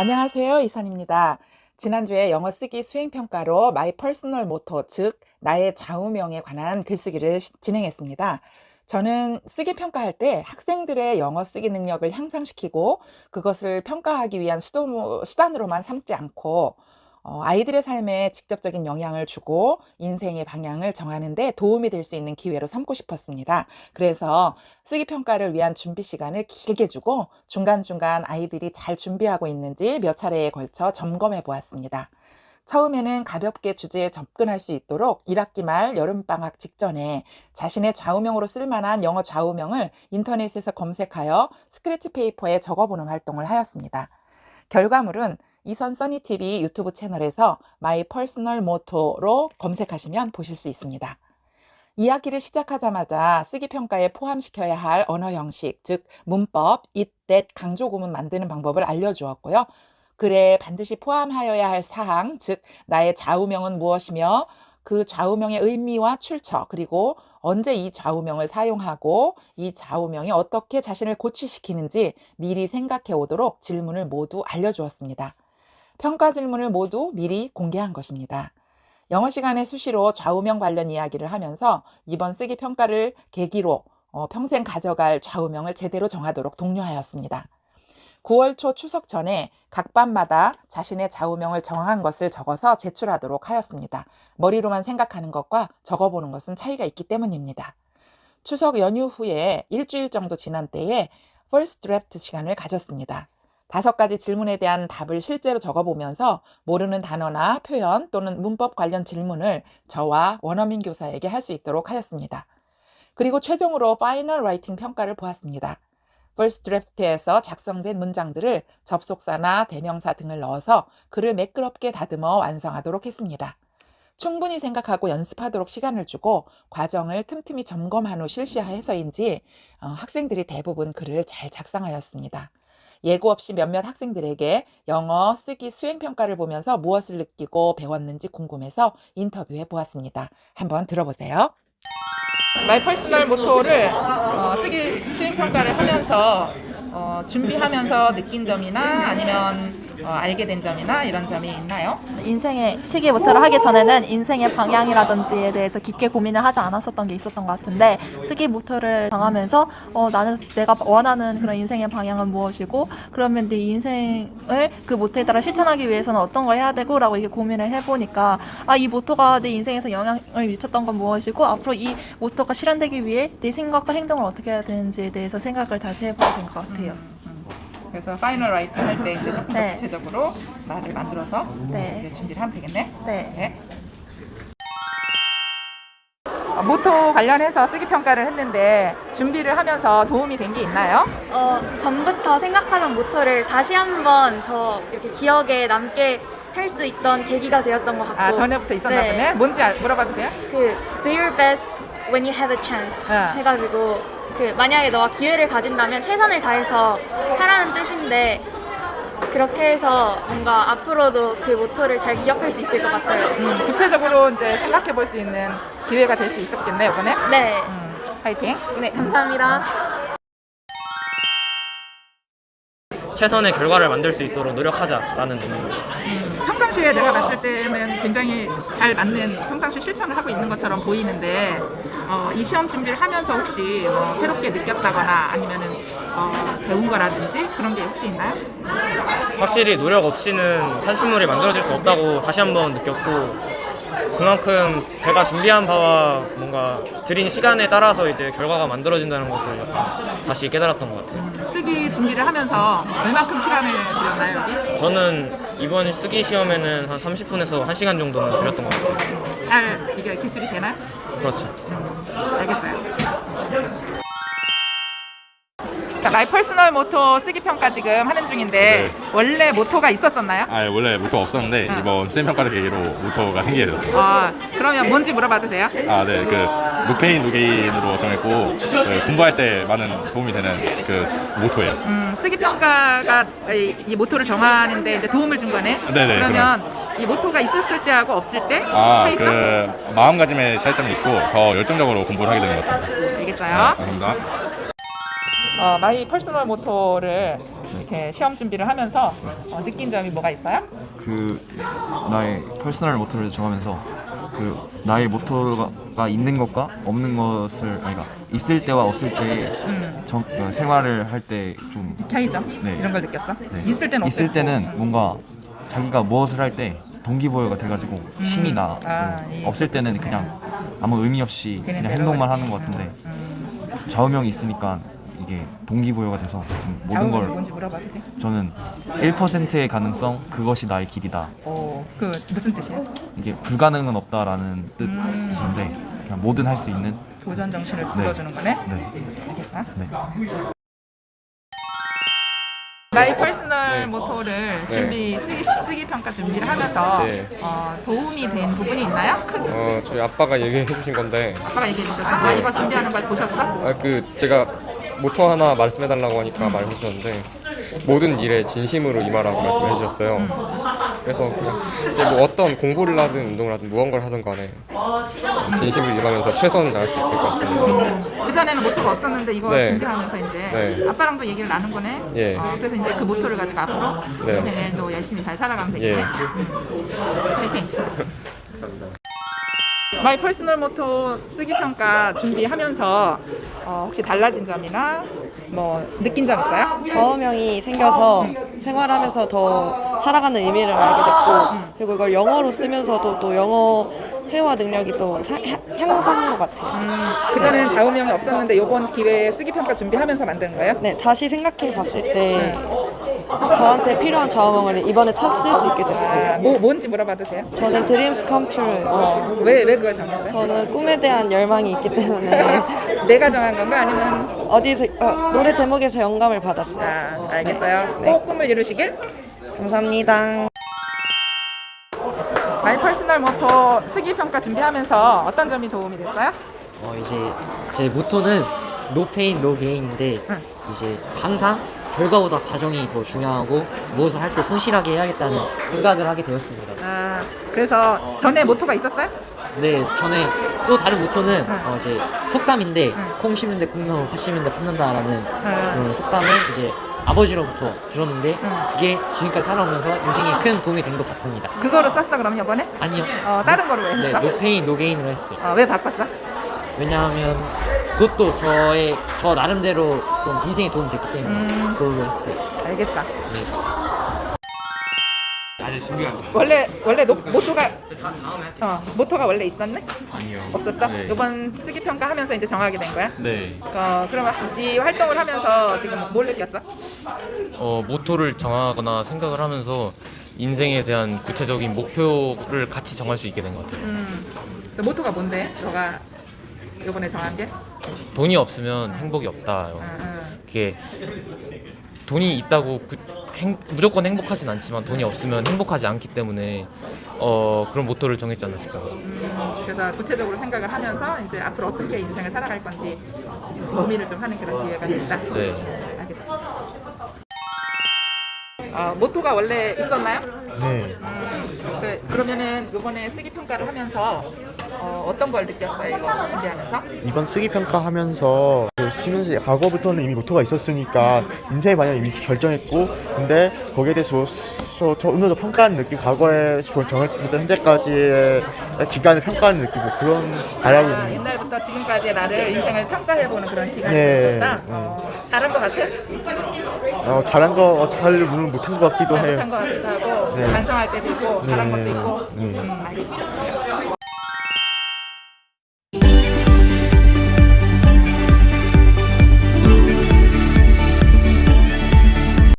안녕하세요. 이선입니다. 지난주에 영어 쓰기 수행평가로 마이 퍼스널 모토, 즉, 나의 좌우명에 관한 글쓰기를 시- 진행했습니다. 저는 쓰기 평가할 때 학생들의 영어 쓰기 능력을 향상시키고 그것을 평가하기 위한 수도, 수단으로만 삼지 않고 어, 아이들의 삶에 직접적인 영향을 주고 인생의 방향을 정하는데 도움이 될 수 있는 기회로 삼고 싶었습니다. 그래서 쓰기 평가를 위한 준비 시간을 길게 주고 중간중간 아이들이 잘 준비하고 있는지 몇 차례에 걸쳐 점검해 보았습니다. 처음에는 가볍게 주제에 접근할 수 있도록 1학기 말 여름방학 직전에 자신의 좌우명으로 쓸만한 영어 좌우명을 인터넷에서 검색하여 스크래치 페이퍼에 적어보는 활동을 하였습니다. 결과물은 이선 써니TV 유튜브 채널에서 마이 퍼스널 모토로 검색하시면 보실 수 있습니다. 이야기를 시작하자마자 쓰기 평가에 포함시켜야 할 언어 형식, 즉 문법, it, 강조 구문 만드는 방법을 알려주었고요. 글에 반드시 포함하여야 할 사항, 즉 나의 좌우명은 무엇이며 그 좌우명의 의미와 출처, 그리고 언제 이 좌우명을 사용하고 이 좌우명이 어떻게 자신을 고취시키는지 미리 생각해 오도록 질문을 모두 알려주었습니다. 평가 질문을 모두 미리 공개한 것입니다. 영어 시간에 수시로 좌우명 관련 이야기를 하면서 이번 쓰기 평가를 계기로 어, 평생 가져갈 좌우명을 제대로 정하도록 독려하였습니다. 9월 초 추석 전에 각 반마다 자신의 좌우명을 정한 것을 적어서 제출하도록 하였습니다. 머리로만 생각하는 것과 적어보는 것은 차이가 있기 때문입니다. 추석 연휴 후에 일주일 정도 지난 때에 first draft 시간을 가졌습니다. 다섯 가지 질문에 대한 답을 실제로 적어보면서 모르는 단어나 표현 또는 문법 관련 질문을 저와 원어민 교사에게 할 수 있도록 하였습니다. 그리고 최종으로 파이널 라이팅 평가를 보았습니다. first draft에서 작성된 문장들을 접속사나 대명사 등을 넣어서 글을 매끄럽게 다듬어 완성하도록 했습니다. 충분히 생각하고 연습하도록 시간을 주고 과정을 틈틈이 점검한 후 실시해서인지 어, 학생들이 대부분 글을 잘 작성하였습니다. 예고 없이 몇몇 학생들에게 영어 쓰기 수행 평가를 보면서 무엇을 느끼고 배웠는지 궁금해서 인터뷰해 보았습니다. 한번 들어보세요. 마이 퍼스널 모토를 어, 쓰기 수행 평가를 하면서 어, 준비하면서 느낀 점이나 아니면 어, 알게 된 점이나 이런 점이 있나요? 인생의 시기 모토를 하기 전에는 인생의 방향이라든지에 대해서 깊게 고민을 하지 않았었던 게 있었던 것 같은데 모토를 정하면서 어, 나는 내가 원하는 그런 인생의 방향은 무엇이고 그러면 내 인생을 그 모토에 따라 실천하기 위해서는 어떤 걸 해야 되고 라고 이렇게 고민을 해보니까 아 이 모토가 내 인생에서 영향을 미쳤던 건 무엇이고 앞으로 이 모토가 실현되기 위해 내 생각과 행동을 어떻게 해야 되는지에 대해서 생각을 다시 해보게 된것 같아요. 그래서 파이널 라이팅 할 때 이제 조금 더 네. 구체적으로 말을 만들어서 네. 이제 준비를 하면 되겠네. 네. 네. 어, 모토 관련해서 쓰기 평가를 했는데 준비를 하면서 도움이 된 게 있나요? 어, 전부터 생각하던 모토를 다시 한번 더 이렇게 기억에 남게 할 수 있던 계기가 되었던 것 같고 아 전에부터 있었나 네. 보네. 뭔지 알- 물어봐도 돼요? 그 do your best when you have a chance 네. 해가지고 그 만약에 너가 기회를 가진다면 최선을 다해서 하라는 뜻인데 그렇게 해서 뭔가 앞으로도 그 모토를 잘 기억할 수 있을 것 같아요. 음, 구체적으로 이제 생각해 볼 수 있는 기회가 될 수 있었겠네 이번에. 네, 음, 파이팅. 네 감사합니다. 최선의 결과를 만들 수 있도록 노력하자라는 의미입니다. 평상시에 내가 봤을 때는 굉장히 잘 맞는 평상시 실천을 하고 있는 것처럼 보이는데 어, 이 시험 준비를 하면서 혹시 뭐 새롭게 느꼈다거나 아니면은 어, 배운 거라든지 그런 게 혹시 있나요? 확실히 노력 없이는 산수물이 만들어질 수 없다고 다시 한번 느꼈고 그만큼 제가 준비한 바와 뭔가 들인 시간에 따라서 이제 결과가 만들어진다는 것을 약간 다시 깨달았던 것 같아요. 쓰기 준비를 하면서 얼마큼 시간을 들였나요 여기? 저는 이번 쓰기 시험에는 한 30분에서 1시간 정도는 들였던 것 같아요. 잘 이게 기술이 되나요? 그렇지. 알겠어요. 자, 마이 퍼스널 모토 쓰기 평가 지금 하는 중인데 네. 원래 모토가 있었었나요? 아 원래 모토가 없었는데 아. 이번 수행 평가를 계기로 모토가 생기게 되었습니다. 아, 그러면 뭔지 물어봐도 돼요? 아 네, 그 무페인 노게인으로 정했고 그 공부할 때 많은 도움이 되는 그 모토예요. 음, 쓰기 평가가 이, 이 모토를 정하는데 이제 도움을 준 거네. 네네, 그러면 이 모토가 있었을 때하고 없을 때 아 차이점? 그 마음가짐의 차이점이 있고 더 열정적으로 공부를 하게 되는 것 같습니다. 알겠어요. 네, 감사합니다. 어, 마이 퍼스널 모토를 이렇게 시험 준비를 하면서 어, 느낀 점이 뭐가 있어요? 그 나의 퍼스널 모토를 정하면서 그 나의 모토가 있는 것과 없는 것을 아니 그러니까 있을 때와 없을 때 음, 정, 어, 생활을 할 때좀 차이점 네. 이런 걸 느꼈어? 네. 있을 때는 있을 어땠고? 때는 뭔가 자기가 무엇을 할 때 동기부여가 돼가지고 힘이 나 아, 고 이- 없을 때는 그냥 아무 의미 없이 그냥 그냥 행동만. 하는 것 같은데 음, 좌우명이 있으니까 이게 동기부여가 돼서 좀 모든 걸 뭔지 물어봐도 돼? 저는 1%의 가능성 그것이 나의 길이다 오, 그 무슨 뜻이야? 이게 불가능은 없다라는 음. 뜻인데 그냥 뭐든 할 수 있는 도전 정신을 불러주는 거네? 네. 알겠어? 네. 나의 퍼스널 모토를 준비 쓰기, 쓰기 평가 준비를 하면서 네. 어, 도움이 된 부분이 있나요? 큰 어, 저희 아빠가 얘기해 주신 건데, 아빠가 얘기해 주셨어? 아 이거 준비하는 걸 보셨어? 아, 그 제가 모토 하나 말씀해 달라고 하니까 말해 주셨는데 모든 일에 진심으로 임하라고 말씀해 주셨어요. 그래서 그냥 뭐 어떤 공부를 하든 운동을 하든 무언가를 하든 간에 진심을 임하면서 최선을 다할 수 있을 것 같습니다. 그 전에는 모토가 없었는데 이거 네. 준비하면서 이제 네. 아빠랑도 얘기를 나눈 거네. 예. 어, 그래서 이제 그 모토를 가지고 앞으로 네. 또 열심히 잘 살아가면 되겠네. 예. 음. 파이팅. 마이 퍼스널 모토 쓰기 평가 준비하면서 어, 혹시 달라진 점이나 뭐 느낀 점 있어요? 좌우명이 생겨서 생활하면서 더 살아가는 의미를 알게 됐고 그리고 이걸 영어로 쓰면서도 또 영어 회화 능력이 또 사- 향- 향상한 것 같아요. 음, 그 전에는 좌우명이 없었는데 이번 기회에 쓰기 평가 준비하면서 만든 거예요? 네, 다시 생각해 봤을 때 저한테 필요한 좌우명을 이번에 찾을 수 있게 아, 됐어요. 뭐 뭔지 물어봐도 돼요? 저는 Dreams Come True였어요. 왜왜 그걸 정했어요? 저는 꿈에 대한 열망이 있기 때문에 내가 정한 건가 아니면 어디서 어, 노래 제목에서 영감을 받았어요. 아, 알겠어요. 네. 꼭 꿈을 이루시길. 감사합니다. 마이 퍼스널 모토 쓰기 평가 준비하면서 어떤 점이 도움이 됐어요? 어 이제 제 모토는 노 페인 노 게인인데 응. 이제 항상 결과보다 과정이 더 중요하고 무엇을 할 때 성실하게 해야겠다는 생각을 하게 되었습니다. 아, 그래서 전에 모토가 있었어요? 네, 전에 또 다른 모토는 응. 어 이제 속담인데 응. 콩 심는데 콩팥 심는데 팥 난다라는 응. 그런 속담을 이제 아버지로부터 들었는데 응. 이게 지금까지 살아오면서 인생에 큰 도움이 된 것 같습니다. 그거로 썼어 그럼 이번에? 아니요. 어, 다른 거로 왜 네, 했어? 노 페인 노 게인으로 했어요. 어, 왜 바꿨어? 왜냐하면 그것도 저의 저 나름대로 좀 인생에 도움이 됐기 때문에 음. 그걸로 했어요. 알겠어. 네. 원래 원래 노, 모토가 어 모토가 원래 있었네? 아니요. 없었어? 네. 이번 쓰기 평가 하면서 이제 정하게 된 거야? 네. 어 그럼 이 활동을 하면서 지금 뭘 느꼈어? 어, 모토를 정하거나 생각을 하면서 인생에 대한 구체적인 목표를 같이 정할 수 있게 된 것 같아요. 음, 그 모토가 뭔데? 너가 이번에 정한 게? 돈이 없으면 행복이 없다. 그게 돈이 있다고 그, 행, 무조건 행복하진 않지만 돈이 없으면 행복하지 않기 때문에 어, 그런 모토를 정했지 않았을까요? 음, 그래서 구체적으로 생각을 하면서 이제 앞으로 어떻게 인생을 살아갈 건지 고민을 좀 하는 그런 기회가 됐다. 네. 알겠습니다. 어, 모토가 원래 있었나요? 네, 음, 그, 그러면은 이번에 쓰기 평가를 하면서 어, 어떤 걸 느꼈어요? 이거 준비하면서? 이번 쓰기 평가하면서 그 쓰면서 과거부터는 이미 모토가 있었으니까 인생의 방향을 이미 결정했고 근데 거기에 대해서 좀더 더 평가하는 느낌 과거에 때부터 현재까지의 기간을 평가하는 느낌 뭐 그런 바라고 아, 있는 옛날부터 지금까지의 나를 인생을 평가해보는 그런 기간이 네, 있었다. 네. 어, 잘한 것 같아? 어, 잘한 거, 어, 잘 물론 못한 것 같기도 아, 해요 못한 것 같기도 하고 네. 반성할 때도 있고 잘한 네, 것도 있고 네. 음, 알겠습니다.